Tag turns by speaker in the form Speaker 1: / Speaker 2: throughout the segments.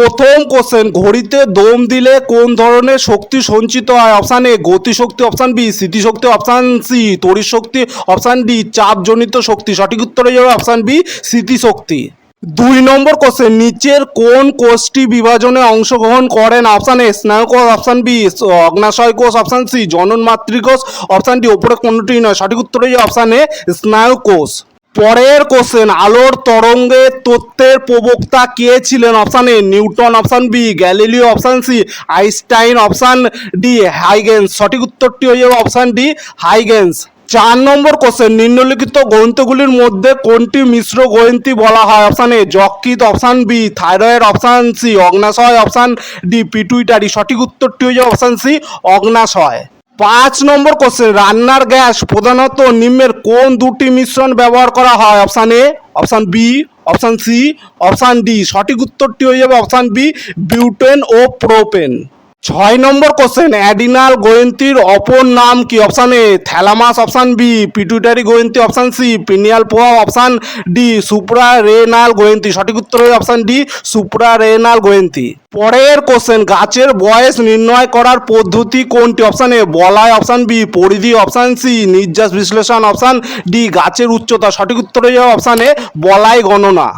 Speaker 1: প্রথম কোশ্চেন ঘড়িতে দম দিলে কোন ধরনের শক্তি সঞ্চিত হয়? অপশান এ গতিশক্তি অপশান বি স্মৃতিশক্তি অপশান সি তড়িৎ শক্তি অপশান ডি চাপজনিত শক্তি। সঠিক উত্তর যাবে অপশান বি স্মৃতিশক্তি দুই নম্বর কোশ্চেন নিচের কোন কোষটি বিভাজনে অংশগ্রহণ করেন অপশান এ স্নায়ুকোষ অপশান বি অগ্নাশয় কোষ অপশান সি জনন মাতৃকোষ অপশান ডি ওপরে কোনটি নয়? সঠিক উত্তর অপশান এ স্নায়ুকোষ পরের কোশ্চেন আলোর তরঙ্গে তত্ত্বের প্রবক্তা কে ছিলেন? Option A Newton option B Galileo option C Einstein option D Huygens. সঠিক উত্তরটি হয়ে যাবে অপশান ডি হাইগেন্স। চার নম্বর কোশ্চেন নিম্নলিখিত গ্রন্থগুলির মধ্যে কোনটি মিশ্র গ্রন্থি বলা হয়? অপশান এ যকৃত option B thyroid option C অগ্নাশয় অপশান ডি পিটুইটারি। সঠিক উত্তরটি হয়ে যাবে অপশান সি অগ্নাশয়। পাঁচ নম্বর কোশ্চেন রান্নার গ্যাস প্রধানত নিম্নের কোন দুটি মিশ্রণ ব্যবহার করা হয়? Option A option B option C option D সঠিক উত্তরটি হয়ে যাবে অপশান বি বিউটেন ও প্রোপেন ছয় নম্বর কোশ্চেন অ্যাডিনাল গ্রন্থির অপর নাম কি? Option A thalamus option B pituitary গ্রন্থি অপশান সি পিনিয়াল পোয়া অপশান ডি সুপ্রা রেনাল গ্রন্থি সঠিক উত্তর হবে অপশান ডি সুপ্রা রেনাল গ্রন্থি পরের কোশ্চেন গাছের বয়স নির্ণয় করার পদ্ধতি কোনটি? অপশান এ বলায় অপশান বি পরিধি অপশান সি নির্যাস বিশ্লেষণ অপশান ডি গাছের উচ্চতা। সঠিক উত্তর হয়ে যাবে অপশান এ বলাই গণনা।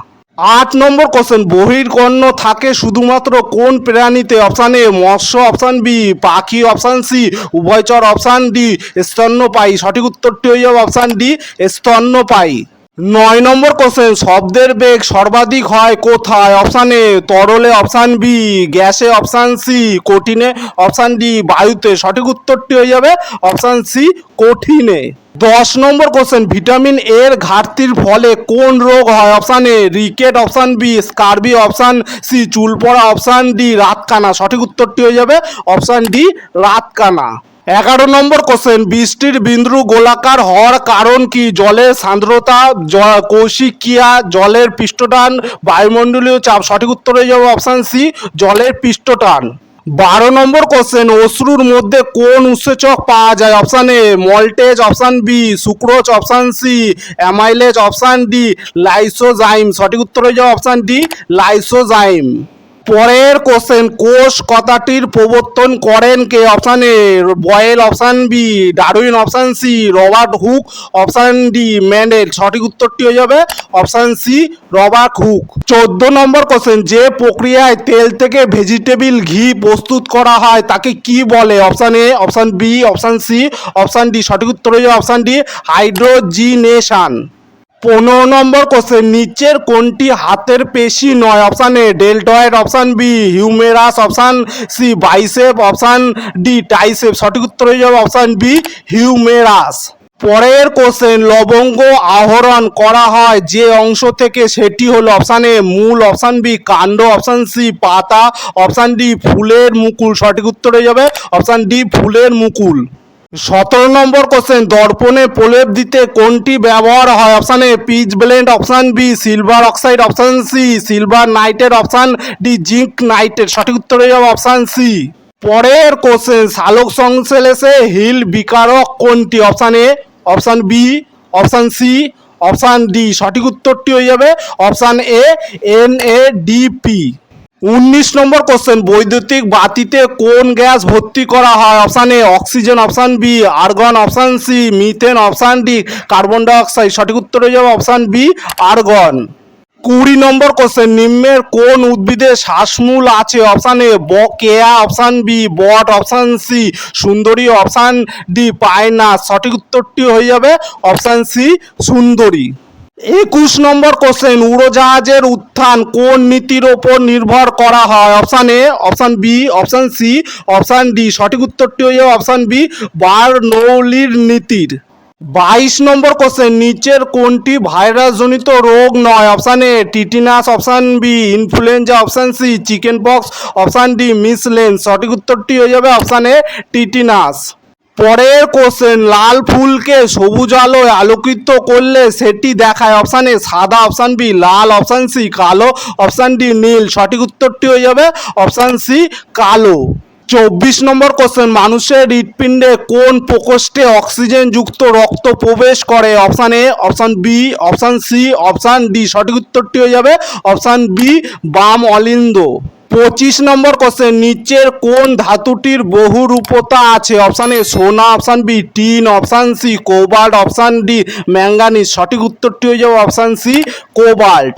Speaker 1: আট নম্বর কোশ্চেন বহির্কর্ণ থাকে শুধুমাত্র কোন প্রাণীতে? অপশান এ মৎস্য অপশান বি পাখি অপশান সি উভয়চর অপশান ডি স্তন্যপায়ী। সঠিক উত্তরটি হয়ে যাবে অপশান ডি স্তন্যপায়ী। নয় নম্বর কোশ্চেন শব্দের বেগ সর্বাধিক হয় কোথায়? অপশান এ তরলে অপশান বি গ্যাসে অপশান সি কঠিনে অপশান ডি বায়ুতে। সঠিক উত্তরটি হয়ে যাবে অপশান সি কঠিনে। দশ নম্বর কোশ্চেন ভিটামিন এর ঘাটতির ফলে কোন রোগ হয়? Option A rickets option B scurvy option C চুল পড়া অপশান ডি রাতকানা। সঠিক উত্তরটি হয়ে যাবে অপশান ডি রাতকানা। এগারো নম্বর কোশ্চেন বৃষ্টির বিন্দু গোলাকার হওয়ার কারণ কি? জলের সান্দ্রতা কৌশিকিয়া জলের পৃষ্ঠটান, বায়ুমণ্ডলীয় চাপ, সঠিক উত্তর হয়ে যাবে অপশান সি জলের পৃষ্ঠটান। বারো নম্বর কোশ্চেন অশ্রুর মধ্যে কোন উৎসেচক পাওয়া যায়? Option A maltase option B sucrose option C amylase option D lysozyme সঠিক উত্তর হয়ে যাবে অপশান ডি লাইসোজাইম পরের কোশ্চেন কোষ কথাটির প্রবর্তন করেন কে? Option A Boyle option B Darwin option C Robert Hooke option D Mendel সঠিক উত্তরটি হয়ে যাবে অপশান সি রবার্ট হুক চোদ্দ নম্বর কোশ্চেন যে প্রক্রিয়ায় তেল থেকে ভেজিটেবিল ঘি প্রস্তুত করা হয়, তাকে কি বলে? Option A option B option C option D সঠিক উত্তর হয়ে যাবে অপশান ডি হাইড্রোজিনেশন পনেরো নম্বর কোশ্চেন নিচের কোনটি হাতের পেশি নয়? Option A deltoid option B humerus option C bicep option D tricep সঠিক উত্তর হয়ে যাবে অপশান বি হিউমেরাস পরের কোশ্চেন লবঙ্গ আহরণ করা হয় যে অংশ থেকে সেটি হলো অপশান এ মূল অপশান বি কাণ্ড অপশান সি পাতা অপশান ডি ফুলের মুকুল। সঠিক উত্তর হয়ে যাবে অপশান ডি ফুলের মুকুল। সতেরো নম্বর কোশ্চেন দর্পণে প্রলেপ দিতে কোনটি ব্যবহার হয়? Option A pitchblende option B silver oxide option C silver nitrate option D zinc nitrate সঠিক উত্তর হয়ে যাবে অপশান সি পরের কোশ্চেন সালোক সংশ্লেষে হিল বিকারক কোনটি? Option A option B option C option D সঠিক উত্তরটি হয়ে যাবে option A N A DP উনিশ নম্বর কোশ্চেন বৈদ্যুতিক বাতিতে কোন গ্যাস ভর্তি করা হয়? Option A oxygen option B argon option C methane option D carbon dioxide সঠিক উত্তর হয়ে যাবে অপশান বি আর্গন কুড়ি নম্বর কোশ্চেন নিম্নের কোন উদ্ভিদে শ্বাসমূল আছে? অপশান এ ব, কেয়া অপশান বি বট অপশান সি সুন্দরী অপশান ডি পায়না সঠিক উত্তরটি হয়ে যাবে অপশান সি সুন্দরী। একুশ নম্বর কোশ্চেন উড়োজাহাজের উত্থান কোন নীতির ওপর নির্ভর করা হয়? Option A option B option C option D সঠিক উত্তরটি হয়ে অপশান বি বার্নৌলির নীতির। বাইশ নম্বর কোশ্চেন নিচের কোনটি ভাইরাসজনিত রোগ নয়? Option A tetanus option B influenza option C chicken pox option D measles সঠিক উত্তরটি হয়ে যাবে অপশান এ টিটিনাস পরের কোশ্চেন লাল ফুলকে সবুজ আলোয় আলোকিত করলে সেটি দেখায় অপশান এ সাদা অপশান বি লাল অপশান সি কালো অপশান ডি নীল। সঠিক উত্তরটি হয়ে যাবে অপশান সি কালো। চব্বিশ নম্বর কোশ্চেন মানুষের হৃৎপিণ্ডে কোন প্রকোষ্ঠে অক্সিজেন যুক্ত রক্ত প্রবেশ করে? Option A option B option C option D সঠিক উত্তরটি হয়ে যাবে অপশান বি বাম অলিন্দ। পঁচিশ নম্বর কোশ্চেন নিচের কোন ধাতুটির বহুরূপতা আছে? অপশান এ সোনা option B tin option C cobalt option D manganese সঠিক উত্তরটি হয়ে যাবে অপশান সি কোবাল্ট